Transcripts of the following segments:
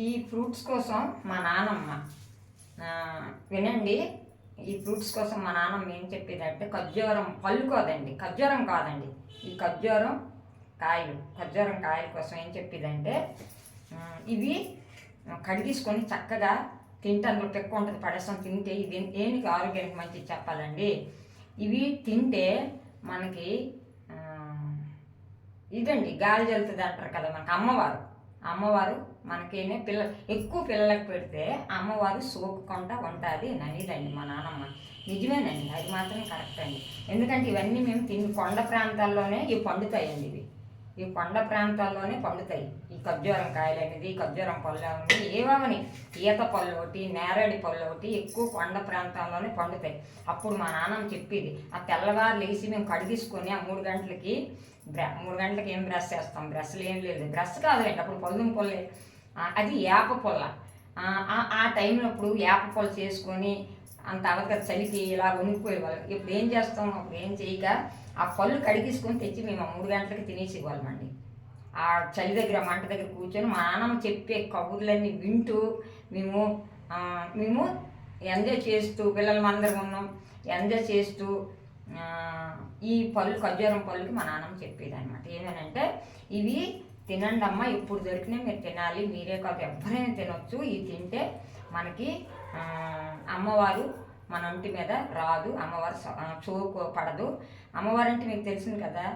ఈ ఫ్రూట్స్ కోసం మా నానమ్మ వినండి ఈ ఫ్రూట్స్ కోసం మా నాన్నమ్మ ఏం చెప్పేదంటే ఖర్జూరం పళ్ళు కాదండి ఖర్జూరం కాదండి. ఈ ఖర్జూరం కాయలు ఖర్జూరం కాయల కోసం ఏం చెప్పేదంటే ఇవి కడిగేసుకొని చక్కగా తింటాను పెక్క ఉంటుంది పడేస్తాం తింటే ఇది దేనికి ఆరోగ్యానికి మంచిది చెప్పాలండి. ఇవి తింటే మనకి ఇదండి గాలి జల్లుతుంది అంటారు కదా మనకి అమ్మవారు. అమ్మవారు మనకేనే పిల్ల ఎక్కువ పిల్లలకు పెడితే అమ్మవారు సోకుకుండా ఉంటుంది. ననిదండి మా నాన్నమ్మ నిజమేనండి. అది మాత్రం కరెక్ట్ అండి. ఎందుకంటే ఇవన్నీ మేము తిని కొండ ప్రాంతాల్లోనే ఇవి పండుతాయండి ఇవి. ఈ కొండ ప్రాంతాల్లోనే పండుతాయి. ఈ ఖర్జూరం కాయలు అనేది ఖర్జూరం పళ్ళు అనేది ఏవని ఈత పళ్ళు ఒకటి నేరేడు పళ్ళు ఒకటి ఎక్కువ కొండ ప్రాంతాల్లోనే పండుతాయి. అప్పుడు మా నాన్నమ్మ చెప్పేది ఆ తెల్లవారు లేచి మేము కడిగేసుకొని ఆ మూడు గంటలకి బ్ర మూడు గంటలకి ఏం బ్రష్ చేస్తాం? బ్రష్లు ఏం లేదు. బ్రష్ కాదులేండి. అప్పుడు పళ్ళు పొల్లే అది వేప పొల్ల ఆ, టైంలో అప్పుడు వేప పొల్ల చేసుకొని అంత అవతల చలికి ఇలా వణికిపోయేవాళ్ళం ఇప్పుడు ఏం చేస్తాం? అప్పుడు ఏం చేయక ఆ పళ్ళు కడిగేసుకొని తెచ్చి మేము ఆ మూడు గంటలకి తినేసి ఇవ్వాలమండి. ఆ చలి దగ్గర మంట దగ్గర కూర్చొని మా నాన్నమ్మ చెప్పే కబుర్లన్నీ వింటూ మేము మేము ఎంజాయ్ చేస్తూ పిల్లలు అందరం ఉన్నాం. ఎంజాయ్ చేస్తూ ఈ పళ్ళు ఖర్జూరం పళ్ళుకి మా నాన్నమ్మ చెప్పేది అనమాట ఏమేనంటే ఇవి తినండి అమ్మ ఇప్పుడు దొరికినా మీరు తినాలి మీరే కాదు ఎవరైనా తినొచ్చు. ఇది తింటే మనకి అమ్మవారు మన ఒంటి మీద రాదు అమ్మవారు చోకు పడదు. అమ్మవారు అంటే మీకు తెలిసింది కదా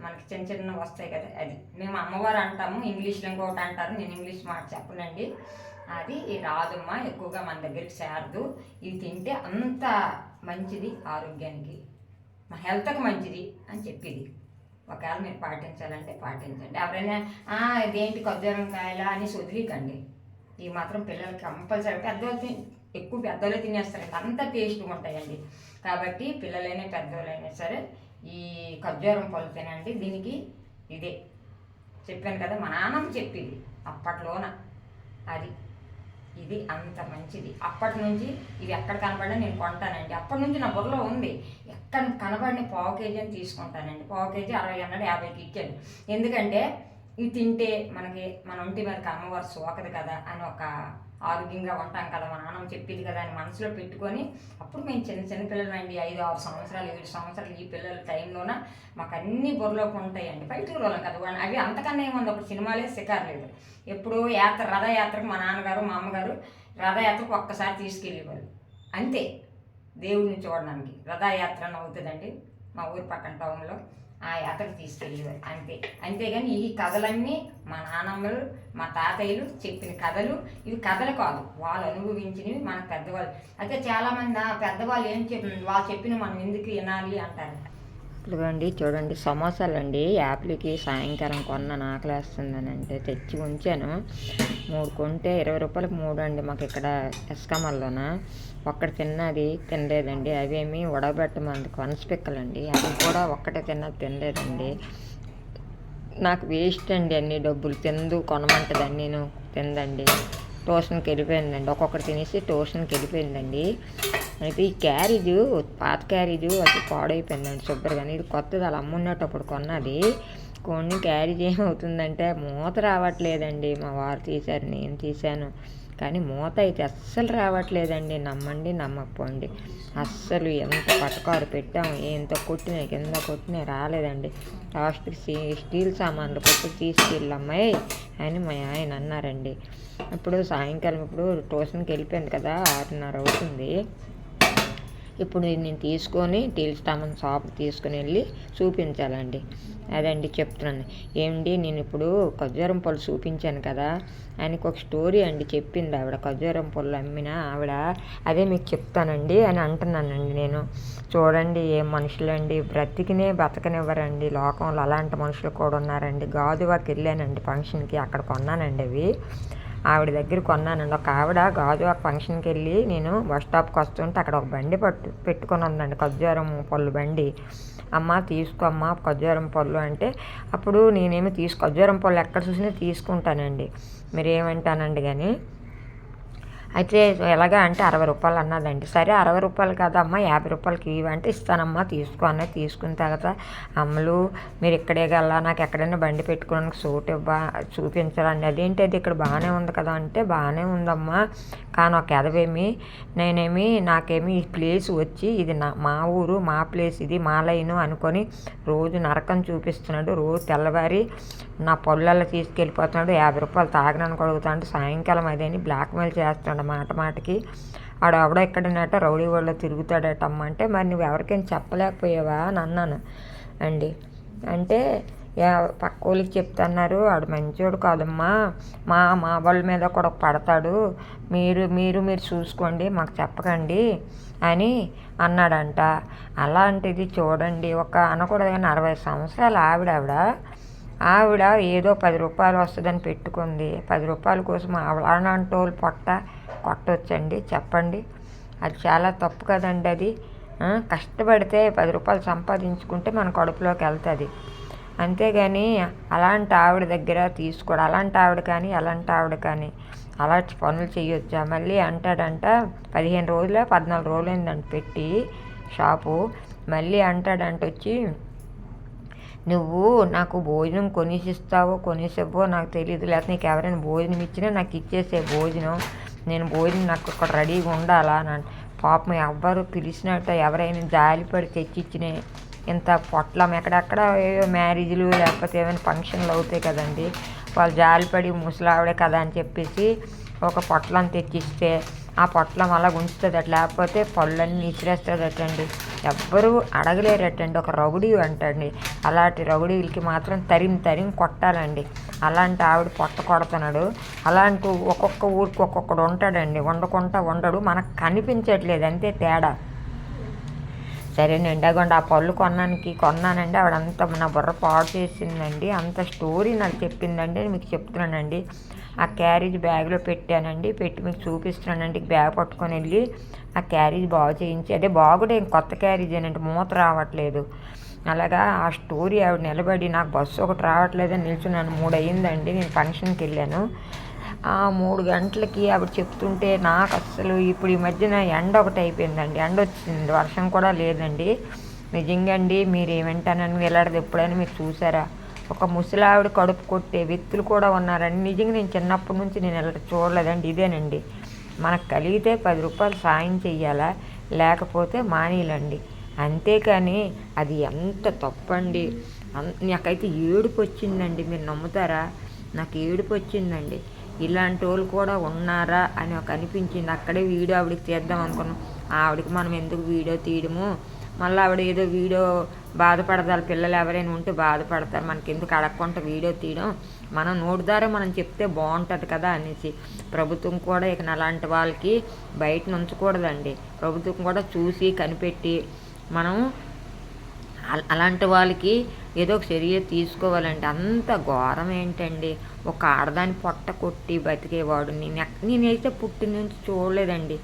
మనకి చిన్న చిన్న వస్తాయి కదా అది. మేము అమ్మవారు అంటాము ఇంగ్లీష్లో ఇంకొకటి అంటారు నేను ఇంగ్లీష్ మాట చెప్పనండి. అది రాదమ్మా ఎక్కువగా మన దగ్గరికి చేరదు. ఇది తింటే అంత మంచిది ఆరోగ్యానికి. మా హెల్త్కి మంచిది అని చెప్పేది. ఒకవేళ మీరు పాటించాలంటే పాటించండి. ఎవరైనా ఇదేంటి ఖర్జూరం కాయలా అని వదిలికండి ఇవి మాత్రం పిల్లలకి కంపల్సరీ పెద్దవాళ్ళు ఎక్కువ పెద్దవాళ్ళు తినేస్తారండి అంత టేస్ట్గా ఉంటాయండి. కాబట్టి పిల్లలైనా పెద్దవాళ్ళైనా సరే ఈ ఖర్జూరం పళ్ళు తినండి. దీనికి ఇదే. చెప్పాను కదా మా నాన్నమ్మ చెప్పింది అప్పట్లోన. అది. ఇది అంత మంచిది. అప్పటి నుంచి ఇది ఎక్కడ కనబడినా నేను కొంటానండి. అప్పటి నుంచి నా బుర్రలో ఉంది. ఎక్కడ కనబడిన పావు కేజీ అని తీసుకుంటానండి. పావు కేజీ అరవై అన్నాడు యాభైకి ఇచ్చాను ఎందుకంటే ఇవి తింటే మనకి మన ఒంటి వారికి అమ్మవారు సోకదు కదా అని ఒక ఆరోగ్యంగా ఉంటాం కదా మా నాన్నమ్మ చెప్పింది కదా అని మనసులో పెట్టుకొని అప్పుడు మేము చిన్న చిన్న పిల్లలు అండి ఐదు ఆరు సంవత్సరాలు ఏడు సంవత్సరాలు ఈ పిల్లల టైంలోన మాకు అన్ని బుర్రలోకి ఉంటాయండి బయటకు రోజులు కదా అవి అంతకన్నా ఏముంది అప్పుడు సినిమాలే శికారలేదు ఎప్పుడో యాత్ర రథయాత్రకు మా నాన్నగారు మా అమ్మగారు రథయాత్రకు ఒక్కసారి తీసుకెళ్ళేవాళ్ళు. అంతే. దేవుడిని చూడడానికి రథయాత్ర అని అవుతుందండి మా ఊరి పక్కన టౌన్లో. ఆ యాత్రకు తీసుకెళ్ళేవారు. అంతే. అంతేగాని ఈ కథలన్నీ మా నాన్నమ్మలు మా తాతయ్యలు చెప్పిన కథలు ఇవి కథలు కాదు. వాళ్ళు అనుభవించినవి మన పెద్దవాళ్ళు. అయితే చాలామంది పెద్దవాళ్ళు ఏం చెప్ వాళ్ళు చెప్పిన మనం ఎందుకు వినాలి అంటారు. ఇదిగోండి చూడండి సమోసాలు అండి యాప్లకి సాయంకాలం కొన్న ఆకలేస్తుందని అంటే తెచ్చి ఉంచాను. మూడు కొంటే ఇరవై రూపాయలకు మూడు అండి మాకు ఇక్కడ ఎస్కమల్లోన. ఒక్కటి తిన్నది తినలేదండి. అవేమి ఉడబెట్టమంది కొనసపిక్కలండి. అది కూడా ఒక్కటే తిన్నది తినలేదండి. నాకు వేస్ట్ అండి అన్ని డబ్బులు. తిందు కొనమంటదని నేను తిందండి. ట్యూషన్కి వెళ్ళిపోయిందండి ఒక్కొక్కటి తినేసి ట్యూషన్కి వెళ్ళిపోయిందండి అయితే ఈ క్యారేజ్ పాత క్యారేజ్ అది పాడైపోయిందండి శుభ్రంగా. ఇది కొత్తది అలా అమ్మున్నటప్పుడు కొన్నది. కొన్ని క్యారేజ్ ఏమవుతుందంటే మూత రావట్లేదండి. మా వారు తీశారు నేను తీశాను. కానీ మూత అయితే అస్సలు రావట్లేదండి. నమ్మండి నమ్మకపోండి. అస్సలు ఎంత పటకారు పెట్టాము ఎంత కొట్టినా కింద కొట్టినా రాలేదండి. లాస్ట్కి స్టీల్ సామాన్లు కొట్టి తీసుకెళ్ళమ్మాయి అని మా ఆయన అన్నారండి. ఇప్పుడు సాయంకాలం ఇప్పుడు ట్యూషన్కి వెళ్ళిపోయింది కదా ఆరున్నర అవుతుంది. ఇప్పుడు నేను తీసుకొని టీల్ స్టామన్ షాప్ తీసుకుని వెళ్ళి చూపించాలండి. అదండి చెప్తున్నాను. ఏమండి నేను ఇప్పుడు ఖర్జూరం పళ్ళు చూపించాను కదా ఆయనకు ఒక స్టోరీ అండి చెప్పింది. ఆవిడ ఖర్జూరం పళ్ళు అమ్మిన ఆవిడ అదే మీకు చెప్తానండి అని అంటున్నానండి నేను. చూడండి ఏ మనుషులండి. బ్రతికినే బతకనివ్వరండి. లోకంలో అలాంటి మనుషులు కూడా ఉన్నారండి. గాజువాకి వెళ్ళానండి ఫంక్షన్కి అక్కడ కొన్నానండి అవి. ఆవిడ దగ్గర కొన్నానండి. ఒక ఆవిడ గాజు ఒక ఫంక్షన్కి వెళ్ళి నేను బస్ స్టాప్కి వస్తుంటే అక్కడ ఒక బండి పట్టు పెట్టుకొని ఉందండి. ఖర్జూరం పళ్ళు బండి. అమ్మ తీసుకో అమ్మ ఖర్జూరం పళ్ళు అంటే అప్పుడు నేనేమి తీసు ఖర్జూరం పళ్ళు ఎక్కడ చూసినా తీసుకుంటానండి. మీరు ఏమంటానండి కానీ అయితే ఎలాగా అంటే అరవై రూపాయలు అన్నదండి సరే అరవై రూపాయలు కదమ్మా యాభై రూపాయలకి ఇవంటే ఇస్తానమ్మా తీసుకో అన్న తీసుకున్న తర్వాత అమ్మలు మీరు ఇక్కడే గల నాకు ఎక్కడైనా బండి పెట్టుకోవడానికి సూట్ ఇవ్వ చూపించాలండి. అదేంటి అది ఇక్కడ బాగానే ఉంది కదా అంటే బాగానే ఉందమ్మా. కానీ ఒక ఎదవేమి నేనేమి నాకేమి ఈ ప్లేస్ వచ్చి ఇది నా మా ఊరు మా ప్లేస్ ఇది మా లైను అనుకొని రోజు నరకం చూపిస్తున్నాడు. రోజు తెల్లవారి నా పొలాల్లో తీసుకెళ్ళిపోతున్నాడు. యాభై రూపాయలు తాగడానికి అడుగుతాడు. సాయంకాలం అదేని బ్లాక్మెయిల్ చేస్తున్నాడు మాట మాటకి. ఆడు ఎవడో ఎక్కడనట రౌడీ వాళ్ళు తిరుగుతాడటమ్మ అంటే మరి నువ్వు ఎవరికైనా చెప్పలేకపోయావా? అని అన్నాను. అండి. అంటే పక్క వాళ్ళకి చెప్తున్నారు ఆడు మంచోడు కాదమ్మా. మా మా వాళ్ళ మీద కూడా పడతాడు. మీరు మీరు మీరు చూసుకోండి మాకు చెప్పకండి అని అన్నాడంట. అలాంటిది చూడండి ఒక అనకూడదు కానీ అరవై సంవత్సరాల ఆవిడ ఆవిడ. ఆవిడ ఏదో పది రూపాయలు వస్తుందని పెట్టుకుంది. పది రూపాయల కోసం ఆవిడ అలాంటి పొట్ట కొట్టొచ్చండి చెప్పండి. అది చాలా తప్పు కదండి అది. కష్టపడితే పది రూపాయలు సంపాదించుకుంటే మన కడుపులోకి వెళ్తుంది. అంతేగాని అలాంటి ఆవిడ దగ్గర తీసుకోడు. అలాంటి ఆవిడ కానీ అలాంటి ఆవిడ కానీ అలాంటి పనులు చేయొచ్చా మళ్ళీ అంటాడంట పదిహేను రోజులు పద్నాలుగు రోజులు అయిందంట పెట్టి షాపు. మళ్ళీ అంటాడంట వచ్చి నువ్వు నాకు భోజనం కొనిసిస్తావో కొనిసివ్వో నాకు తెలియదు లేకపోతే నీకు ఎవరైనా భోజనం ఇచ్చినా నాకు ఇచ్చేసే భోజనం. నేను భోజనం నాకు ఇక్కడ రెడీగా ఉండాలా అని పాపం ఎవ్వరు పిలిచినట్టు ఎవరైనా జాలిపడి తెచ్చిచ్చినే ఇంత పొట్లం ఎక్కడెక్కడ ఏవో మ్యారేజ్లు లేకపోతే ఏమైనా ఫంక్షన్లు అవుతాయి కదండి. వాళ్ళు జాలిపడి ముసలావిడే కదా అని చెప్పేసి ఒక పొట్లం తెచ్చిస్తే ఆ పొట్లం అలా ఉంచుతుందట లేకపోతే పళ్ళన్నీ ఇచ్చిరేస్తుందటండి ఎవ్వరూ అడగలేరటండి ఒక రగుడి అంటండి. అలాంటి రౌడీలకి మాత్రం తరిం తరిం కొట్టాలండి. అలాంటి ఆవిడ పొట్ట కొడుతున్నాడు. అలాంటి ఒక్కొక్క ఊరికి ఒక్కొక్కడు ఉంటాడండి. వండకుండా ఉండడు మనకు కనిపించట్లేదు అంతే తేడా. సరేనండి అగోండి ఆ పళ్ళు కొన్నానికి కొన్నానండి. ఆవిడంతా నా బుర్ర పాడు చేసిందండి. అంత స్టోరీ నాకు చెప్పిందండి మీకు చెప్తున్నానండి. ఆ క్యారేజ్ బ్యాగ్లో పెట్టానండి. పెట్టి మీకు చూపిస్తున్నానండి. బ్యాగ్ పట్టుకొని వెళ్ళి ఆ క్యారేజ్ బాగు చేయించి అదే బాగుడే కొత్త క్యారేజ్ అనండి మూత రావట్లేదు. అలాగా ఆ స్టోరీ ఆవిడ నిలబడి నాకు బస్సు ఒకటి రావట్లేదని నిల్చున్నాను. మూడు అయ్యిందండి. నేను ఫంక్షన్కి వెళ్ళాను. ఆ మూడు గంటలకి ఆవిడ చెప్తుంటే నాకు అస్సలు ఇప్పుడు ఈ మధ్యన ఎండ ఒకటి అయిపోయిందండి. ఎండ వచ్చింది. వర్షం కూడా లేదండి. నిజంగా అండి మీరు ఏమంటానని వెళ్ళాడదు ఎప్పుడైనా మీరు చూసారా? ఒక ముసలావిడ కడుపు కొట్టే వ్యక్తులు కూడా ఉన్నారండి నిజంగా నేను చిన్నప్పటి నుంచి నేను ఇలా చూడలేదండి. ఇదేనండి. మనకు కలిగితే పది రూపాయలు సాయం చెయ్యాలా? లేకపోతే మానేయాలండి. అంతేకాని అది ఎంత తప్పండి. నాకైతే ఏడుపు వచ్చిందండి. మీరు నమ్ముతారా? నాకు ఏడుపు వచ్చిందండి. ఇలాంటి వాళ్ళు కూడా ఉన్నారా అని ఒక అనిపించింది. అక్కడే వీడియో ఆవిడకి తీద్దాం అనుకున్నాం. ఆవిడకి మనం ఎందుకు వీడియో తీయడము? మళ్ళీ ఆవిడ ఏదో వీడియో బాధపడతారు పిల్లలు ఎవరైనా ఉంటే బాధపడతారు. మనకి ఎందుకు అడగకుండా వీడియో తీయడం? మనం నోటి ద్వారా మనం చెప్తే బాగుంటుంది కదా అనేసి. ప్రభుత్వం కూడా ఇక అలాంటి వాళ్ళకి బయట ఉంచకూడదండి ప్రభుత్వం కూడా చూసి కనిపెట్టి మనం అలాంటి వాళ్ళకి ఏదో ఒక చర్య తీసుకోవాలండి. అంత ఘోరం ఏంటండి? ఒక ఆడదాని పొట్ట కొట్టి బతికేవాడు. నేను నేనైతే పుట్టిన నుంచి చూడలేదండి.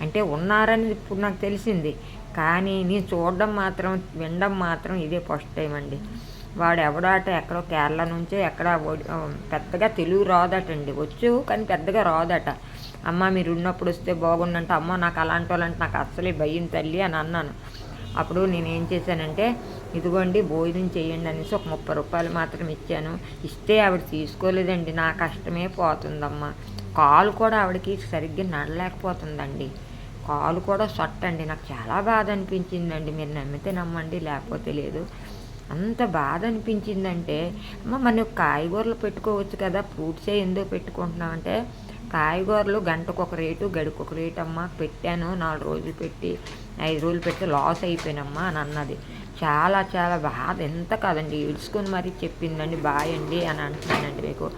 అంటే ఉన్నారని ఇప్పుడు నాకు తెలిసింది. కానీ నేను చూడడం మాత్రం వినడం మాత్రం ఇదే ఫస్ట్ టైం అండి. వాడు ఎవడాట ఎక్కడో కేరళ నుంచో ఎక్కడ పెద్దగా తెలుగు రాదటండి. వచ్చు కానీ పెద్దగా రాదట. అమ్మ మీరు ఉన్నప్పుడు వస్తే బాగుండంటే. అమ్మ నాకు అలాంటి వాళ్ళంటే నాకు అస్సలే భయం తల్లి అని అన్నాను. అప్పుడు నేను ఏం చేశానంటే ఇదిగోండి భోజనం చేయండి అనేసి ఒక ముప్పై రూపాయలు మాత్రం ఇచ్చాను. ఇస్తే ఆవిడ తీసుకోలేదండి. నా కష్టమే పోతుందమ్మా. కాలు కూడా ఆవిడకి సరిగ్గా నడలేకపోతుందండి. కాలు కూడా సొట్టండి నాకు చాలా బాధ అనిపించిందండి మీరు నమ్మితే నమ్మండి లేకపోతే లేదు. అంత బాధ అనిపించిందంటే అమ్మ మనం కాయగూరలు పెట్టుకోవచ్చు కదా ఫ్రూట్సే ఎందుకు పెట్టుకుంటున్నాం అంటే కాయగూరలు గంటకు ఒక రేటు గడికి ఒక రేటు అమ్మ. పెట్టాను నాలుగు రోజులు పెట్టి ఐదు రోజులు పెట్టి లాస్ అయిపోయినమ్మా అని అన్నది. చాలా చాలా బాధ. ఎంత కాదండి. ఏడ్చుకొని మరీ చెప్పిందండి బాయ్ అండి అని అంటున్నానండి మీకు.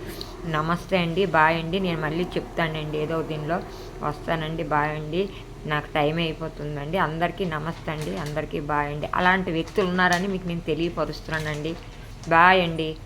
నమస్తే అండి బాయ్ అండి. నేను మళ్ళీ చెప్తానండి ఏదో దీనిలో. వస్తానండి బాయ్ అండి. నాకు టైం అయిపోతుందండి. అందరికీ నమస్తే అండి. అందరికీ బాయ్ అండి. అలాంటి వ్యక్తులు ఉన్నారని మీకు నేను తెలియపరుస్తున్నానండి. బాయ్ అండి.